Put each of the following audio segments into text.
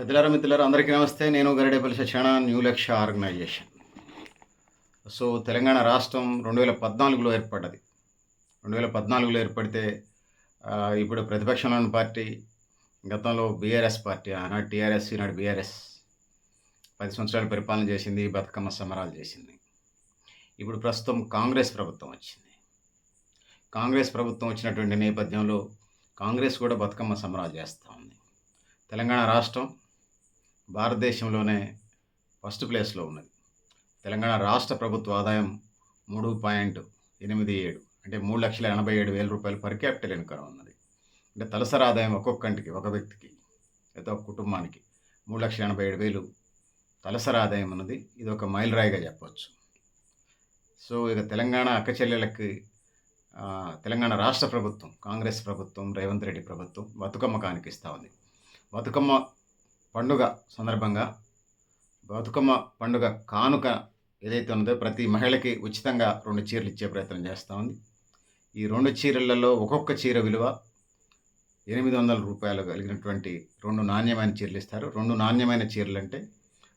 పెద్దలారా మిత్రులారా అందరికీ నమస్తే. నేను Garidepalli Satyanarayana new Lakshya organisation so Telangana రాష్ట్రం రెండు వేల పద్నాలుగులో ఏర్పడ్డది. రెండు వేల పద్నాలుగులో ఏర్పడితే ఇప్పుడు ప్రతిపక్షంలో ఉన్న పార్టీ గతంలో బీఆర్ఎస్ పార్టీ ఆనాడు టీఆర్ఎస్ ఈనాడు బీఆర్ఎస్ పది సంవత్సరాలు పరిపాలన చేసింది బతుకమ్మ సమరాలు చేసింది. ఇప్పుడు ప్రస్తుతం కాంగ్రెస్ ప్రభుత్వం వచ్చింది. కాంగ్రెస్ ప్రభుత్వం వచ్చినటువంటి నేపథ్యంలో కాంగ్రెస్ కూడా బతుకమ్మ సమరాలు చేస్తూ ఉంది. తెలంగాణ రాష్ట్రం భారతదేశంలోనే ఫస్ట్ ప్లేస్లో ఉన్నది. తెలంగాణ రాష్ట్ర ప్రభుత్వ ఆదాయం మూడు పాయింట్ ఎనిమిది ఏడు అంటే మూడు లక్షల ఎనభై ఏడు వేల రూపాయలు పర్ క్యాపిటల్ ఇన్కమ్ ఉన్నది. అంటే తలసరి ఆదాయం ఒక్కొక్కంటికి ఒక వ్యక్తికి లేదా ఒక కుటుంబానికి మూడు లక్షల ఎనభై ఏడు వేలు తలసరి ఆదాయం ఉన్నది. ఇది ఒక మైలురాయిగా చెప్పవచ్చు సో ఇక తెలంగాణ అక్క చెల్లెలకి తెలంగాణ రాష్ట్ర ప్రభుత్వం కాంగ్రెస్ ప్రభుత్వం రేవంత్ రెడ్డి ప్రభుత్వం బతుకమ్మ కానికిస్తూ ఉంది. బతుకమ్మ పండుగ సందర్భంగా బతుకమ్మ పండుగ కానుక ఏదైతే ఉన్నదో ప్రతి మహిళకి ఉచితంగా రెండు చీరలు ఇచ్చే ప్రయత్నం చేస్తూ ఉంది. ఈ రెండు చీరలలో ఒక్కొక్క చీర విలువ ఎనిమిది వందల రూపాయలు కలిగినటువంటి రెండు నాణ్యమైన చీరలు ఇస్తారు. రెండు నాణ్యమైన చీరలు అంటే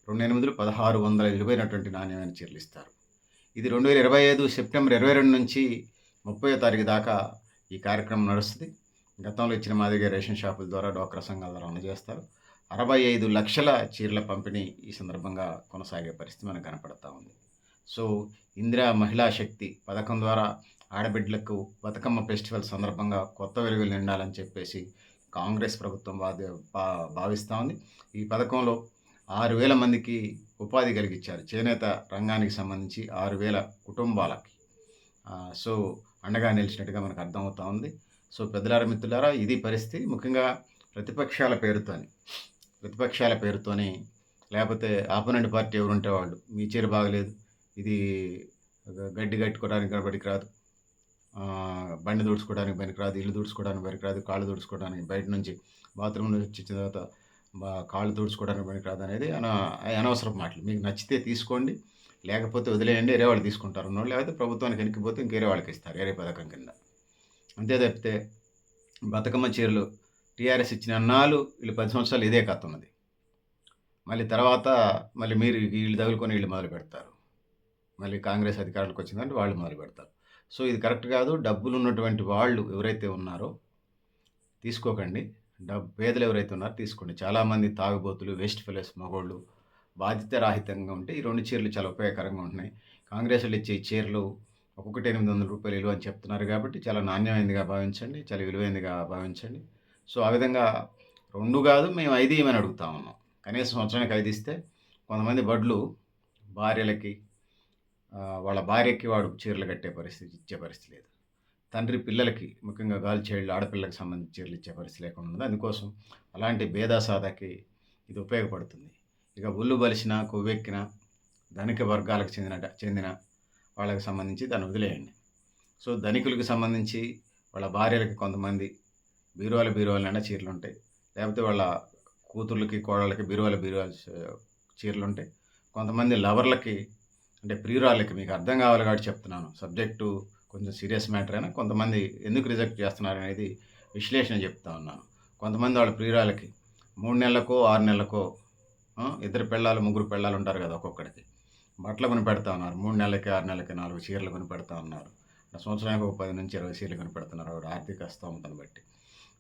రెండు ఎనిమిదిలు పదహారు వందల విలువైనటువంటి నాణ్యమైన చీరలు ఇస్తారు. ఇది రెండు వేల ఇరవై ఐదు సెప్టెంబర్ ఇరవై రెండు నుంచి ముప్పై తారీఖు దాకా ఈ కార్యక్రమం నడుస్తుంది. గతంలో ఇచ్చిన మాదిరిగా రేషన్ షాపుల ద్వారా డోక్రా సంఘాల ద్వారా అందజేస్తారు అరవై ఐదు లక్షల చీరల పంపిణీ ఈ సందర్భంగా కొనసాగే పరిస్థితి మనకు కనపడతా ఉంది. సో ఇందిరా మహిళా శక్తి పథకం ద్వారా ఆడబిడ్డలకు బతుకమ్మ ఫెస్టివల్ సందర్భంగా కొత్త వెలుగులు నిండాలని చెప్పేసి కాంగ్రెస్ ప్రభుత్వం బాధ్య భా భావిస్తూ ఉంది. ఈ పథకంలో ఆరు వేల మందికి ఉపాధి కలిగించారు చేనేత రంగానికి సంబంధించి ఆరు వేల కుటుంబాలకి. సో అండగా నిలిచినట్టుగా మనకు అర్థమవుతా ఉంది. సో పెద్దలార మిత్రులారా ఇది పరిస్థితి ముఖ్యంగా ప్రతిపక్షాల పేరుతోని. ప్రతిపక్షాల పేరుతోని లేకపోతే ఆపోనెంట్ పార్టీ ఎవరుంటే వాళ్ళు. మీ చీర బాగలేదు. ఇది గడ్డి కట్టుకోవడానికి బడికి రాదు. బండి తుడుచుకోవడానికి పనికిరాదు ఇల్లు తుడుచుకోవడానికి పనికిరాదు కాళ్ళు తుడుచుకోవడానికి బయట నుంచి బాత్రూమ్ నుంచి వచ్చిన తర్వాత బా కాళ్ళు తుడుచుకోవడానికి పనికిరాదు అనేది అన అనవసరం మాటలు. మీకు నచ్చితే తీసుకోండి. లేకపోతే వదిలేయండి. వేరే వాళ్ళు తీసుకుంటారు. ఉన్నోళ్ళు లేకపోతే ప్రభుత్వానికి వెనక్కిపోతే ఇంకేరే వాళ్ళకి ఇస్తారు. వేరే పథకం కింద. అంతే తప్పితే బతుకమ్మ చీరలు టీఆర్ఎస్ ఇచ్చిన అన్నాలు వీళ్ళు పది సంవత్సరాలు ఇదే కథ ఉన్నది. మళ్ళీ తర్వాత మళ్ళీ మీరు వీళ్ళు తగులుకొని వీళ్ళు మొదలు పెడతారు. మళ్ళీ కాంగ్రెస్ అధికారులకు వచ్చిందంటే వాళ్ళు మొదలు పెడతారు. సో ఇది కరెక్ట్ కాదు. డబ్బులు ఉన్నటువంటి వాళ్ళు ఎవరైతే ఉన్నారో తీసుకోకండి. డబ్ పేదలు ఎవరైతే ఉన్నారో తీసుకోండి. చాలామంది తాగుబోతులు వేస్ట్ ఫెలోస్ మగోళ్ళు బాధ్యత రాహితంగా ఉంటే ఈ రెండు చీరలు చాలా ఉపయోగకరంగా ఉంటున్నాయి. కాంగ్రెస్ వాళ్ళు ఇచ్చే చీరలు ఒక్కొక్కటి ఎనిమిది వందల రూపాయలు విలువ అని చెప్తున్నారు కాబట్టి చాలా నాణ్యమైనదిగా భావించండి. చాలా విలువైనదిగా భావించండి. సో ఆ విధంగా రెండు కాదు మేము ఐదు ఇవ్వమని అడుగుతా ఉన్నాం. కనీసం సంవత్సరానికి ఐదు ఇస్తే కొంతమంది బడ్లు భార్యలకి వాళ్ళ భార్యకి వాడు చీరలు కట్టే పరిస్థితి ఇచ్చే పరిస్థితి లేదు. తండ్రి పిల్లలకి ముఖ్యంగా గర్ల్ చైల్డ్ ఆడపిల్లకి సంబంధించి చీరలు ఇచ్చే పరిస్థితి లేకుండా ఉంది అందుకోసం అలాంటి భేదాసాదకి ఇది ఉపయోగపడుతుంది. ఇక ఒళ్ళు బలిసిన కొవ్వెక్కిన ధనిక వర్గాలకు చెందిన చెందిన వాళ్ళకి సంబంధించి దాన్ని వదిలేయండి. సో ధనికులకు సంబంధించి వాళ్ళ భార్యలకి కొంతమంది బీరువాల బీరువాల నిండా చీరలు ఉంటాయి లేకపోతే వాళ్ళ కూతుర్లకి కోడళ్ళకి బీరువాల బీరువాల చీరలు ఉంటాయి కొంతమంది లవర్లకి అంటే ప్రియురాళ్ళకి మీకు అర్థం కావాలి కాబట్టి చెప్తున్నాను. సబ్జెక్టు కొంచెం సీరియస్ మ్యాటర్ అయినా కొంతమంది ఎందుకు రిజెక్ట్ చేస్తున్నారు అనేది విశ్లేషణ చెప్తా ఉన్నాను. కొంతమంది వాళ్ళ ప్రియురాలకి మూడు నెలలకో ఆరు నెలలకో ఇద్దరు పెళ్ళాలు ముగ్గురు పెళ్ళాలు ఉంటారు కదా ఒక్కొక్కడికి. బట్టలు కొని పెడతా ఉన్నారు. మూడు నెలలకి ఆరు నెలలకి నాలుగు చీరలు కొని పెడతా ఉన్నారు సంవత్సరానికి ఒక పది నుంచి ఇరవై చీరలు కొని పెడుతున్నారు ఆర్థిక స్తోమతను బట్టి.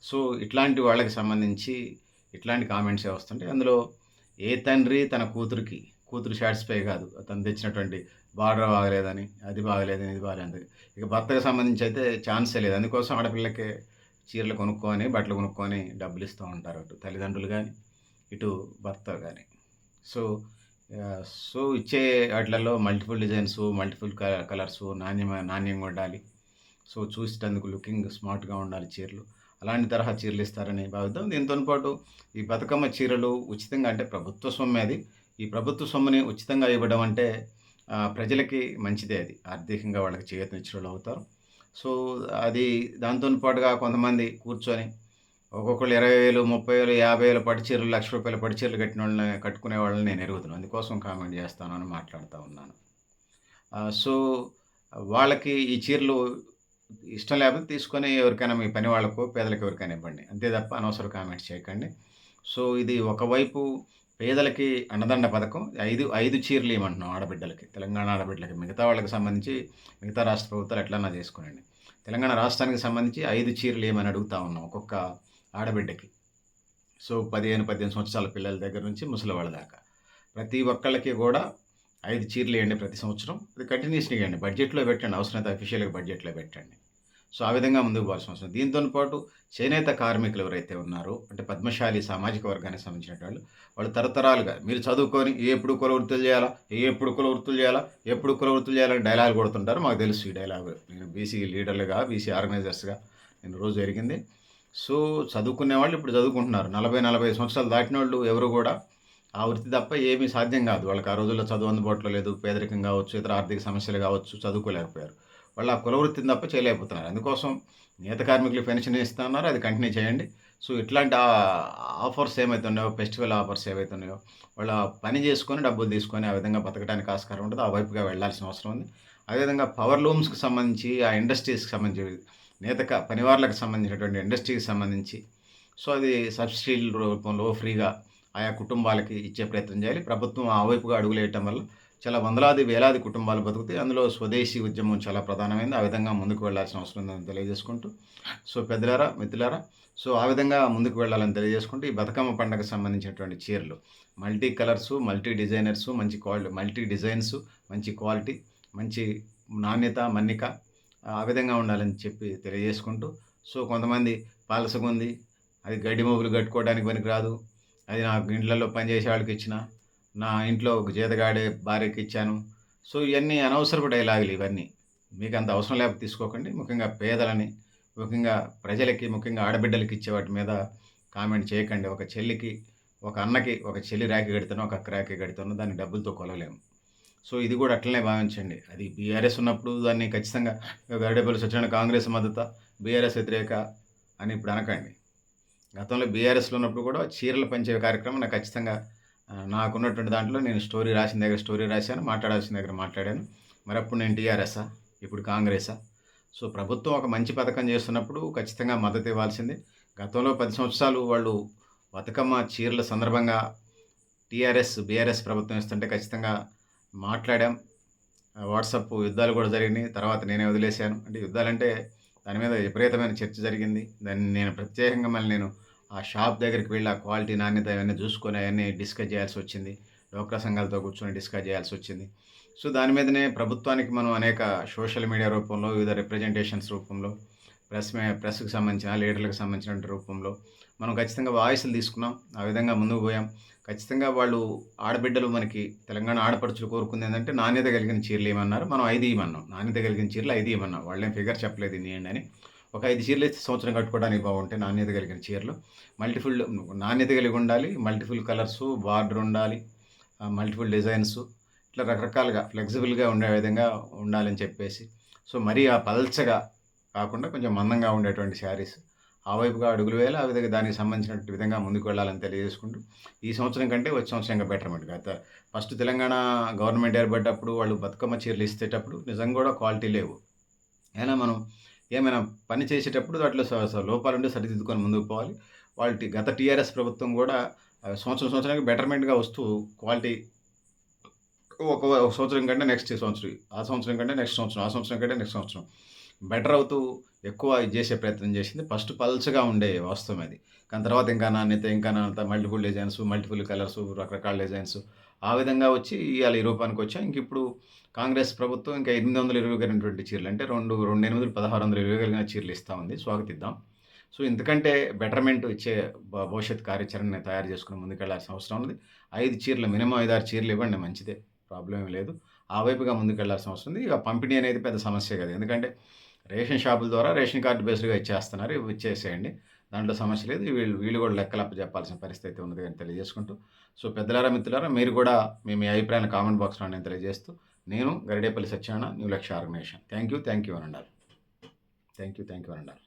సో ఇట్లాంటి వాళ్ళకి సంబంధించి ఇట్లాంటి కామెంట్సే వస్తుంటాయి. అందులో ఏ తండ్రి తన కూతురికి కూతురు సాటిస్ఫై కాదు. తను తెచ్చినటువంటి బార్డర్ బాగలేదని అది బాగలేదని ఇది బాగలేదు ఇక భర్తకు సంబంధించి అయితే ఛాన్సే లేదు. అందుకోసం ఆడపిల్లకి చీరలు కొనుక్కొని బట్టలు కొనుక్కొని డబ్బులు ఇస్తూ ఉంటారు అటు తల్లిదండ్రులు కానీ ఇటు భర్త కానీ సో సో ఇచ్చే వాటిలలో మల్టిపుల్ డిజైన్స్ మల్టిపుల్ కలర్స్ నాణ్యమైన నాణ్యంగా ఉండాలి. సో చూసేటందుకు లుకింగ్ స్మార్ట్గా ఉండాలి చీరలు. అలాంటి తరహా చీరలు ఇస్తారని భావిద్దాం. దీంతో పాటు ఈ బతుకమ్మ చీరలు ఉచితంగా అంటే ప్రభుత్వ సొమ్మే అది. ఈ ప్రభుత్వ సొమ్ముని ఉచితంగా ఇవ్వడం అంటే ప్రజలకి మంచిదే అది. ఆర్థికంగా వాళ్ళకి చేతనిచ్చిన వాళ్ళు అవుతారు. సో అది దాంతో పాటుగా కొంతమంది కూర్చొని ఒక్కొక్కరు ఇరవై వేలు ముప్పై వేలు యాభై వేలు పట్టు చీరలు లక్ష రూపాయల పట్టు చీరలు కట్టిన వాళ్ళని కట్టుకునే వాళ్ళని నేను ఎరుగుతున్నాను అందుకోసం కామెంట్ చేస్తాను అని మాట్లాడుతూ ఉన్నాను. సో వాళ్ళకి ఈ చీరలు ఇష్టం లేకపోతే తీసుకొని ఎవరికైనా మీ పని వాళ్ళకు పేదలకు ఎవరికైనా ఇవ్వండి. అంతే తప్ప అనవసర కామెంట్స్ చేయకండి. సో ఇది ఒకవైపు పేదలకి అన్నదండ పథకం ఐదు ఐదు చీరలు ఇవ్వమంటున్నాం ఆడబిడ్డలకి. తెలంగాణ ఆడబిడ్డలకి. మిగతా వాళ్ళకి సంబంధించి మిగతా రాష్ట్ర ప్రభుత్వాలు ఎట్లన్నా చేసుకోనండి. తెలంగాణ రాష్ట్రానికి సంబంధించి ఐదు చీరలు ఏమని అడుగుతా ఉన్నాం ఒక్కొక్క ఆడబిడ్డకి. సో పదిహేను పద్దెనిమిది సంవత్సరాల పిల్లల దగ్గర నుంచి ముసలి వాళ్ళ దాకా. ప్రతి ఒక్కళ్ళకి కూడా ఐదు చీరలు ఇవ్వండి ప్రతి సంవత్సరం. అది కంటిన్యూస్గా వేయండి. బడ్జెట్లో పెట్టండి. అవసరమైతే అఫీషియల్గా బడ్జెట్లో పెట్టండి. సో ఆ విధంగా ముందుకు పోవాల్సిన అవసరం దీంతో పాటు చేనేత కార్మికులు ఎవరైతే ఉన్నారో అంటే పద్మశాలి సామాజిక వర్గానికి సంబంధించిన వాళ్ళు వాళ్ళు తరతరాలుగా మీరు చదువుకొని ఏ ఎప్పుడు కుల వృత్తులు చేయాలా ఎప్పుడు కుల వృత్తులు చేయాలా ఎప్పుడు కుల వృత్తులు చేయాలని డైలాగ్ కొడుతుంటారు. మాకు తెలుసు ఈ డైలాగ్. నేను బీసీ లీడర్లుగా బీసీ ఆర్గనైజర్స్గా నేను రోజు జరిగింది. సో చదువుకునే వాళ్ళు ఇప్పుడు చదువుకుంటున్నారు. నలభై నలభై సంవత్సరాలు దాటిన వాళ్ళు ఎవరు కూడా ఆ వృత్తి తప్ప ఏమీ సాధ్యం కాదు. వాళ్ళకి ఆ రోజుల్లో చదువు అందుబాటులో లేదు. పేదరికం కావచ్చు ఇతర ఆర్థిక సమస్యలు కావచ్చు చదువుకోలేకపోయారు. వాళ్ళు ఆ కుల వృత్తిని తప్ప చేయలేకపోతున్నారు. అందుకోసం నేత కార్మికులు పెన్షన్ ఇస్తున్నారు. అది కంటిన్యూ చేయండి. సో ఇట్లాంటి ఆఫర్స్ ఏమైతే ఉన్నాయో ఫెస్టివల్ ఆఫర్స్ ఏవైతే ఉన్నాయో వాళ్ళ పని చేసుకొని డబ్బులు తీసుకొని ఆ విధంగా బతకడానికి ఆస్కారం ఉంటుంది. ఆ వైపుగా వెళ్ళాల్సిన అవసరం ఉంది. అదేవిధంగా పవర్ లూమ్స్కి సంబంధించి ఆ ఇండస్ట్రీస్కి సంబంధించి నేత పనివార్లకు సంబంధించినటువంటి ఇండస్ట్రీకి సంబంధించి సో అది సబ్సిడీ రూపంలో ఫ్రీగా ఆయా కుటుంబాలకి ఇచ్చే ప్రయత్నం చేయాలి. ప్రభుత్వం ఆ వైపుగా అడుగులేయటం వల్ల చాలా వందలాది వేలాది కుటుంబాలు బతుకుతాయి. అందులో స్వదేశీ ఉద్యమం చాలా ప్రధానమైంది. ఆ విధంగా ముందుకు వెళ్ళాల్సిన అవసరం ఉందని తెలియజేసుకుంటూ. సో పెద్దలారా మిత్రులారా సో ఆ విధంగా ముందుకు వెళ్ళాలని తెలియజేసుకుంటూ ఈ బతుకమ్మ పండుగకు సంబంధించినటువంటి చీరలు. మల్టీ కలర్స్ మల్టీ డిజైనర్స్ మంచి క్వాలిటీ మల్టీ డిజైన్స్ మంచి క్వాలిటీ మంచి నాణ్యత మన్నిక ఆ విధంగా ఉండాలని చెప్పి తెలియజేసుకుంటూ. సో కొంతమంది పాలసగుంది అది గడ్డి మోగులు కట్టుకోవడానికి పనికిరాదు. అది నాకు ఇండ్లలో పనిచేసే వాళ్ళకి ఇచ్చిన నా ఇంట్లో ఒక జీతగాడే భార్యకి ఇచ్చాను. సో ఇవన్నీ అనవసరపు డైలాగులు ఇవన్నీ. మీకు అంత అవసరం లేకపోతే తీసుకోకండి. ముఖ్యంగా పేదలని ముఖ్యంగా ప్రజలకి ముఖ్యంగా ఆడబిడ్డలకి ఇచ్చే వాటి మీద కామెంట్ చేయకండి. ఒక చెల్లికి ఒక అన్నకి ఒక చెల్లి రాకి కడుతున్నా ఒక అక్క రాకి కడుతున్నా దాన్ని డబ్బులతో కొలలేము సో ఇది కూడా అట్లనే భావించండి. అది బీఆర్ఎస్ ఉన్నప్పుడు దాన్ని ఖచ్చితంగా గరిడేపల్లి సత్యనారాయణ కాంగ్రెస్ మద్దతు బీఆర్ఎస్ వ్యతిరేక అని ఇప్పుడు అనకండి. గతంలో బీఆర్ఎస్లో ఉన్నప్పుడు కూడా చీరలు పంచే కార్యక్రమం నాకు ఖచ్చితంగా నాకున్నటువంటి దాంట్లో నేను స్టోరీ రాసిన దగ్గర స్టోరీ రాశాను మాట్లాడాల్సిన దగ్గర మాట్లాడాను. మరి అప్పుడు నేను టీఆర్ఎస్ఆ ఇప్పుడు కాంగ్రెసా సో ప్రభుత్వం ఒక మంచి పథకం చేస్తున్నప్పుడు ఖచ్చితంగా మద్దతు ఇవ్వాల్సిందే. గతంలో పది సంవత్సరాలు వాళ్ళు బతుకమ్మ చీరల సందర్భంగా టీఆర్ఎస్ బీఆర్ఎస్ ప్రభుత్వం ఇస్తుంటే ఖచ్చితంగా మాట్లాడాం. వాట్సాప్ యుద్ధాలు కూడా జరిగినాయి. తర్వాత నేనే వదిలేశాను. అంటే యుద్ధాలంటే దాని మీద విపరీతమైన చర్చ జరిగింది. దాన్ని నేను ప్రత్యేకంగా మళ్ళీ నేను ఆ షాప్ దగ్గరికి వెళ్ళి ఆ క్వాలిటీ నాణ్యత అవన్నీ చూసుకొని అవన్నీ డిస్కస్ చేయాల్సి వచ్చింది. డోక్రా సంఘాలతో కూర్చొని డిస్కస్ చేయాల్సి వచ్చింది. సో దాని మీదనే ప్రభుత్వానికి మనం అనేక సోషల్ మీడియా రూపంలో వివిధ రిప్రజెంటేషన్స్ రూపంలో ప్రెస్ మే ప్రెస్కి సంబంధించిన లీడర్లకు సంబంధించిన రూపంలో మనం ఖచ్చితంగా వాయిస్లు తీసుకున్నాం. ఆ విధంగా ముందుకు పోయాం. ఖచ్చితంగా వాళ్ళు ఆడబిడ్డలు మనకి తెలంగాణ ఆడపడుచులు కోరుకుంది ఏంటంటే నాణ్యత కలిగిన చీరలు ఏమన్నారు? మనం ఐదు ఇవ్వమన్నాం. నాణ్యత కలిగిన చీరలు ఐదు ఇవ్వమన్నాం. వాళ్ళేం ఫిగర్ చెప్పలేదు ఇవ్వండి అని. ఒక ఐదు చీరలు వేస్తే సంవత్సరం కట్టుకోవడానికి బాగుంటాయి నాణ్యత కలిగిన చీరలు. మల్టిఫుల్ నాణ్యత కలిగి ఉండాలి మల్టిఫుల్ కలర్స్ బార్డర్ ఉండాలి మల్టిపుల్ డిజైన్స్ ఇట్లా రకరకాలుగా ఫ్లెక్సిబుల్గా ఉండే విధంగా ఉండాలని చెప్పేసి. సో మరీ ఆ పల్చగా కాకుండా కొంచెం మందంగా ఉండేటువంటి శారీస్ ఆ వైపుగా అడుగులు వేయాలి ఆ విధంగా దానికి సంబంధించిన విధంగా ముందుకు వెళ్ళాలని తెలియజేసుకుంటూ ఈ సంవత్సరం కంటే వచ్చే సంవత్సరం ఇంకా బెటర్మెంట్ గత ఫస్ట్ తెలంగాణ గవర్నమెంట్ ఏర్పడ్డప్పుడు వాళ్ళు బతుకమ్మ చీరలు ఇచ్చేటప్పుడు నిజంగా కూడా క్వాలిటీ లేవు. అయినా మనం ఏమైనా పని చేసేటప్పుడు దాంట్లో స- లోపాలు ఉంటే సరిదిద్దుకొని ముందుకు పోవాలి. వాళ్ళటి గత టీఆర్ఎస్ ప్రభుత్వం కూడా సంవత్సరం సంవత్సరానికి బెటర్మెంట్గా వస్తూ క్వాలిటీ ఒక సంవత్సరం కంటే నెక్స్ట్ సంవత్సరం ఆ సంవత్సరం కంటే నెక్స్ట్ సంవత్సరం ఆ సంవత్సరం కంటే నెక్స్ట్ సంవత్సరం. బెటర్ అవుతూ ఎక్కువ ఇది చేసే ప్రయత్నం చేసింది. ఫస్ట్ పల్చగా ఉండే వాస్తవం అది. కానీ తర్వాత ఇంకా నాణ్యత ఇంకా నాణ్యత మల్టిపుల్ డిజైన్స్ మల్టిపుల్ కలర్స్ రకరకాల డిజైన్స్ ఆ విధంగా వచ్చి ఇవాళ ఈ రూపానికి వచ్చాం. ఇంక ఇప్పుడు కాంగ్రెస్ ప్రభుత్వం ఇంకా ఎనిమిది వందల ఇరవై కలిగినటువంటి చీరలు అంటే రెండు రెండు ఎనిమిది పదహారు వందల ఇరవై కలిగిన చీరలు ఇస్తూ ఉంది. స్వాగతిద్దాం. సో ఎందుకంటే బెటర్మెంట్ ఇచ్చే భవిష్యత్ కార్యాచరణని తయారు చేసుకుని ముందుకెళ్ళాల్సిన అవసరం ఉంది ఐదు చీరలు మినిమం ఐదు ఆరు చీరలు ఇవ్వండి మంచిదే. ప్రాబ్లం ఏం లేదు. ఆ వైపుగా ముందుకెళ్ళాల్సిన అవసరం ఉంది. ఇక పంపిణీ అనేది పెద్ద సమస్య కదా. ఎందుకంటే రేషన్ షాపుల ద్వారా రేషన్ కార్డు బేస్డ్గా ఇచ్చేస్తున్నారు. ఇవి ఇచ్చేసేయండి. దాంట్లో సమస్య లేదు. వీళ్ళు వీళ్ళు కూడా లెక్కలప్ప చెప్పాల్సిన పరిస్థితి ఉన్నది ఉంది అని తెలియజేసుకుంటూ సో పెద్దలారా మిత్రులారా మీరు కూడా మీ మీ అభిప్రాయాన్ని కామెంట్ బాక్స్లో నేను తెలియజేస్తూ నేను Garidepalli Satyanarayana new Lakshya organisation. Thank you thank you అని ఉండాలి థ్యాంక్ యూ థ్యాంక్ యూ అని ఉండాలి